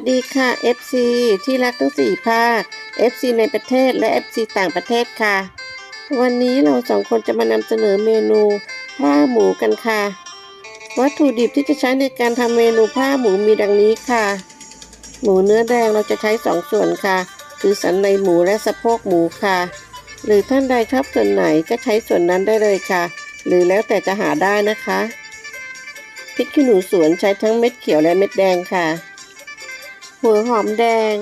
วัสดีค่ะ FC ที่รักทั้งสี่ภาค FC ในประเทศและ FC ต่างประเทศค่ะ วันนี้เราสองคนจะมานำเสนอเมนูผ้าหมูกันค่ะ วัตถุดิบที่จะใช้ในการทำเมนูผ้าหมูมีดังนี้ค่ะ หมูเนื้อแดงเราจะใช้สองส่วนค่ะ คือสันในหมูและสะโพกหมูค่ะ หรือท่านใดชอบส่วนไหนก็ใช้ส่วนนั้นได้เลยค่ะ หรือแล้วแต่จะหาได้นะคะพริกขี้หนูสวนใช้ทั้งเม็ดเขียวและเม็ดแดงค่ะ หัวหอมแดง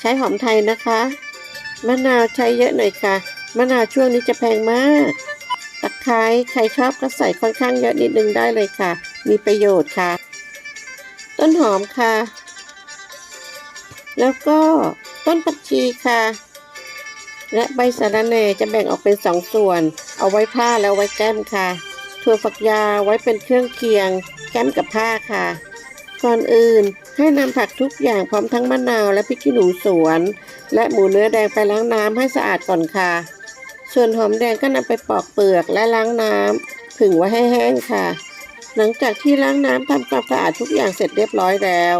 ใช้หอมไทยนะคะ มะนาวใช้เยอะหน่อยค่ะ มะนาวช่วงนี้จะแพงมาก ตะไคร้ใครชอบก็ใส่ค่อนข้างเยอะนิดนึงได้เลยค่ะ มีประโยชน์ค่ะ ต้นหอมค่ะ แล้วก็ต้นผักชีค่ะ และใบสะระแหน่จะแบ่งออกเป็นสองส่วน เอาไว้ผ้าแล้วไว้แก้มค่ะถั่วฝักยาวไว้เป็นเครื่องเคียง แก้มกับผ้าค่ะ ก่อนอื่นให้นำผักทุกอย่างพร้อมทั้งมะนาวและพริกขี้หนูสวน และหมูเนื้อแดงไปล้างน้ำให้สะอาดก่อนค่ะ ส่วนหอมแดงก็นำไปปอกเปลือกและล้างน้ำผึ่งไว้ให้แห้งค่ะ หลังจากที่ล้างน้ำทำความสะอาดทุกอย่างเสร็จเรียบร้อยแล้ว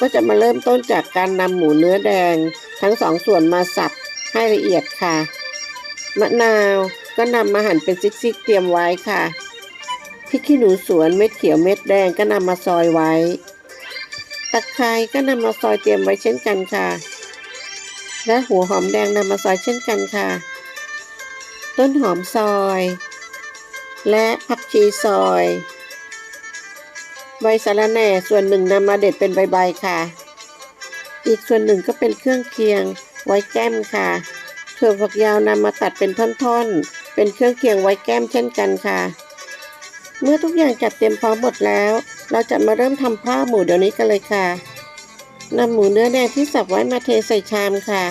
ก็จะมาเริ่มต้นจากการนำหมูเนื้อแดง ทั้งสองส่วนมาสับให้ละเอียดค่ะ มะนาวก็นำมาหั่นเป็นซิกๆเตรียมไว้ค่ะพริกขี้หนูสวนเม็ดเขียวเม็ดแดงก็นำมาซอยไว้ ตะไคร้ก็นำมาซอยเตรียมไว้เช่นกันค่ะ และหัวหอมแดงนำมาซอยเช่นกันค่ะ ต้นหอมซอย และผักชีซอย ใบสะระแหน่ส่วนหนึ่งนำมาเด็ดเป็นใบๆค่ะ อีกส่วนหนึ่งก็เป็นเครื่องเคียงไว้แก้มค่ะถั่วฝักยาวนำมาตัดเป็นท่อนๆ เป็นเครื่องเคียงไว้แก้มเช่นกันค่ะ เมื่อทุกอย่างจัดเตรียมพร้อมหมดแล้ว เราจะมาเริ่มทำผ้าหมูเดี๋ยวนี้กันเลยค่ะนำหมูเนื้อแดงที่สับไว้มาเทใส่ชามค่ะ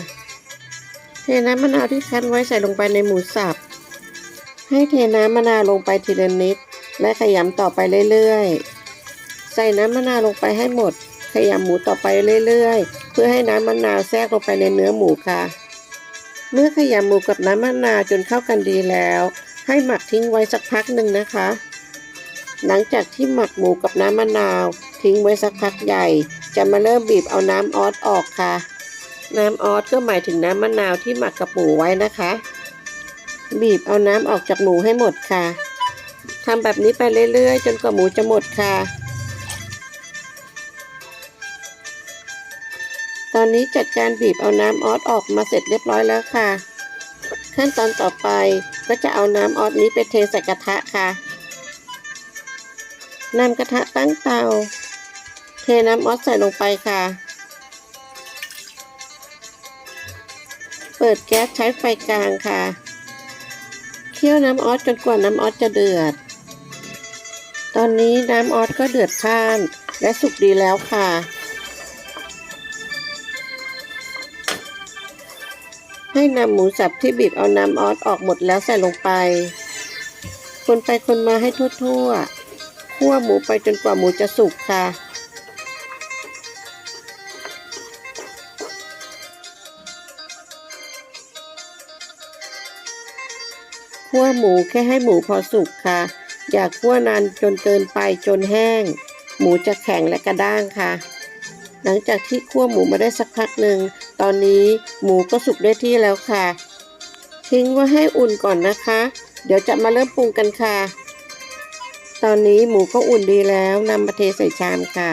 เทน้ำมะนาวที่คั้นไว้ใส่ลงไปในหมูสับ ให้เทน้ำมะนาวลงไปทีละนิด และขยำต่อไปเรื่อยๆ ใส่น้ำมะนาวลงไปให้หมด ขยำหมูต่อไปเรื่อยๆ เพื่อให้น้ำมะนาวแทรกลงไปในเนื้อหมูค่ะ เมื่อขยำหมูกับน้ำมะนาวจนเข้ากันดีแล้ว ให้หมักทิ้งไว้สักพักหนึ่งนะคะ หลังจากที่หมักหมูกับน้ำมะนาว ทิ้งไว้สักพักใหญ่ จะมาเริ่มบีบเอาน้ำออสออกค่ะ น้ำออสก็หมายถึงน้ำมะนาวที่หมักกับหมูไว้นะคะ บีบเอาน้ำออกจากหมูให้หมดค่ะทำแบบนี้ไปเรื่อยๆ จนกว่าหมูจะหมดค่ะ ตอนนี้จัดการบีบเอาน้ำออสออกมาเสร็จเรียบร้อยแล้วค่ะ ขั้นตอนต่อไปก็จะเอาน้ำออสนี้ไปเทใส่กระทะค่ะ นำกระทะตั้งเตา เทน้ำออสใส่ลงไปค่ะ เปิดแก๊สใช้ไฟกลางค่ะ เคี่ยวน้ำออสจนกว่าน้ำออสจะเดือด ตอนนี้น้ำออสก็เดือดข้านและสุกดีแล้วค่ะให้นำหมูสับที่บีบเอาน้ำออสออกหมดแล้วใส่ลงไป คนไปคนมาให้ทั่วๆ คั่วหมูไปจนกว่าหมูจะสุกค่ะ คั่วหมูแค่ให้หมูพอสุกค่ะ อย่าคั่วนานจนเกินไปจนแห้ง หมูจะแข็งและกระด้างค่ะ หลังจากที่คั่วหมูมาได้สักพักหนึ่ง ตอนนี้หมูก็สุกได้ที่แล้วค่ะ ทิ้งไว้ให้อุ่นก่อนนะคะ เดี๋ยวจะมาเริ่มปรุงกันค่ะ ตอนนี้หมูก็อุ่นดีแล้วนำมาเทใส่ชามค่ะ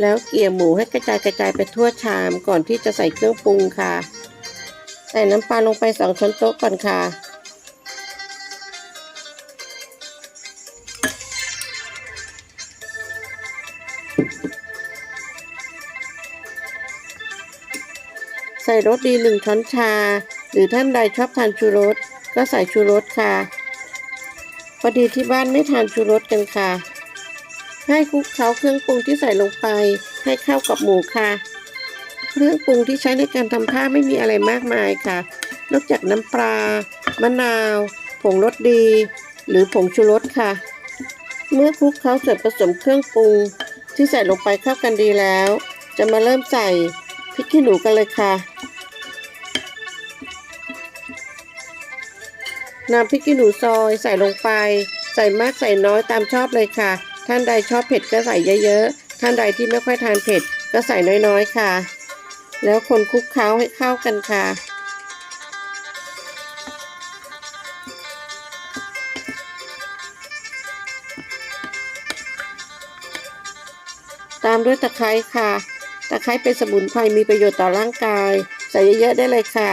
แล้วเกี่ยหมูให้กระจายกระจายไปทั่วชามก่อนที่จะใส่เครื่องปรุงค่ะ ใส่น้ำปลาลงไปสองช้อนโต๊ะก่อนค่ะ ส่รสดีหนึ่งช้อนชา หรือท่านใดชอบทานชูรส ก็ใส่ชูรสค่ะ พอดีที่บ้านไม่ทานชูรสกันค่ะ ให้คลุกเคล้าเครื่องปรุงที่ใส่ลงไป ให้เข้ากับหมูค่ะ เครื่องปรุงที่ใช้ในการทำผ้าไม่มีอะไรมากมายค่ะ นอกจากน้ำปลามะนาว ผงรสดี หรือผงชูรสค่ะ เมื่อคลุกเคล้าส่วนผสมเครื่องปรุงที่ใส่ลงไปเข้ากันดีแล้ว จะมาเริ่มใส่พริกขี้หนูกันเลยค่ะ น้ำพริกขี้หนูซอยใส่ลงไป ใส่มากใส่น้อยตามชอบเลยค่ะ ท่านใดชอบเผ็ดก็ใส่เยอะๆ ท่านใดที่ไม่ค่อยทานเผ็ดก็ใส่น้อยๆค่ะ แล้วคนคลุกเคล้าให้เข้ากันค่ะ ตามด้วยตะไคร้ค่ะ ตะไคร้เป็นสมุนไพรมีประโยชน์ต่อร่างกาย ใส่เยอะๆได้เลยค่ะ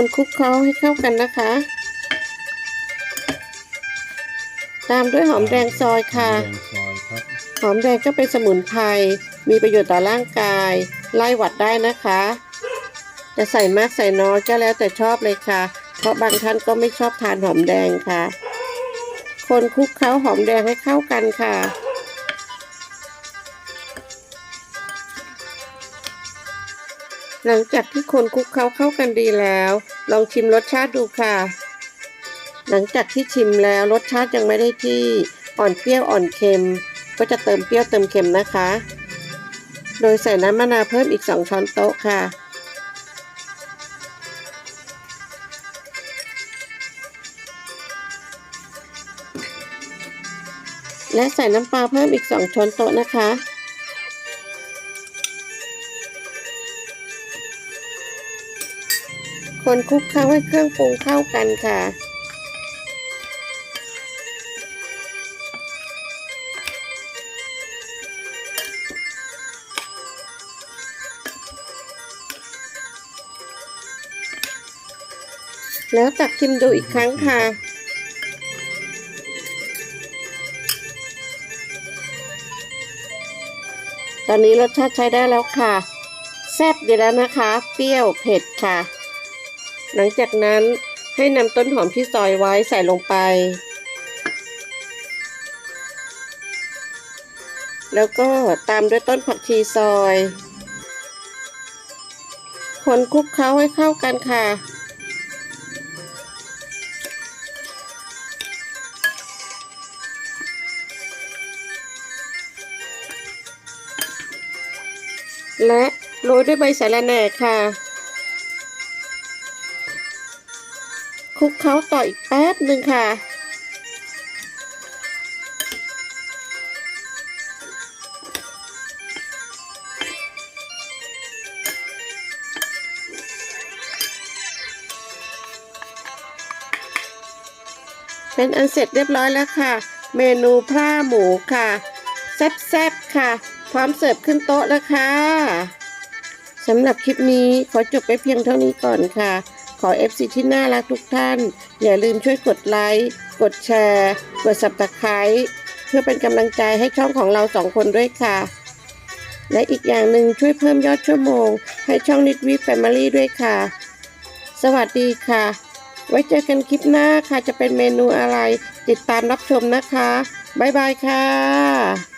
คนคลุกเคล้าให้เข้ากันนะคะ ตามด้วยหอมแดงซอยค่ะ แดงซอยครับหอมแดงก็เป็นสมุนไพร มีประโยชน์ต่อร่างกาย ไล่หวัดได้นะคะ จะใส่มากใส่น้อยก็แล้วแต่ชอบเลยค่ะ เพราะบางท่านก็ไม่ชอบทานหอมแดงค่ะ คนคลุกเคล้าหอมแดงให้เข้ากันค่ะ หลังจากที่คนคลุกเคล้าเข้ากันดีแล้ว ลองชิมรสชาติดูค่ะ หลังจากที่ชิมแล้วรสชาติยังไม่ได้ที่อ่อนเปรี้ยวอ่อนเค็ม ก็จะเติมเปรี้ยวเติมเค็มนะคะ โดยใส่น้ำมะนาวเพิ่มอีก 2 ช้อนโต๊ะค่ะและใส่น้ำปลาเพิ่มอีก 2 ช้อนโต๊ะนะคะ คนคลุกเคล้าให้เครื่องปรุงเข้ากันค่ะ แล้วตักชิมดูอีกครั้งค่ะตอนนี้รสชาติใช้ได้แล้วค่ะ แซ่บดีแล้วนะคะ เปรี้ยวเผ็ดค่ะ หลังจากนั้นให้นำต้นหอมที่ซอยไว้ใส่ลงไป แล้วก็ตามด้วยต้นผักชีซอย คนคลุกเคล้าให้เข้ากันค่ะ และโรยด้วยใบสะระแหน่ค่ะ คลุกเคล้าต่ออีกแป๊บหนึ่งค่ะ เป็นอันเสร็จเรียบร้อยแล้วค่ะ เมนูพร่าหมูค่ะ แซ่บๆค่ะ พร้อมเสิร์ฟขึ้นโต๊ะแล้วค่ะสำหรับคลิปนี้ขอจบไปเพียงเท่านี้ก่อนค่ะ ขอ FC ที่น่ารักทุกท่าน อย่าลืมช่วยกดไลค์ กดแชร์ กด subscribe เพื่อเป็นกำลังใจให้ช่องของเราสองคนด้วยค่ะ และอีกอย่างหนึ่งช่วยเพิ่มยอดชั่วโมง ให้ช่องนิดวีแฟมิลี่ด้วยค่ะ สวัสดีค่ะ ไว้เจอกันคลิปหน้าค่ะ จะเป็นเมนูอะไร ติดตามรับชมนะคะ บ๊ายบายค่ะ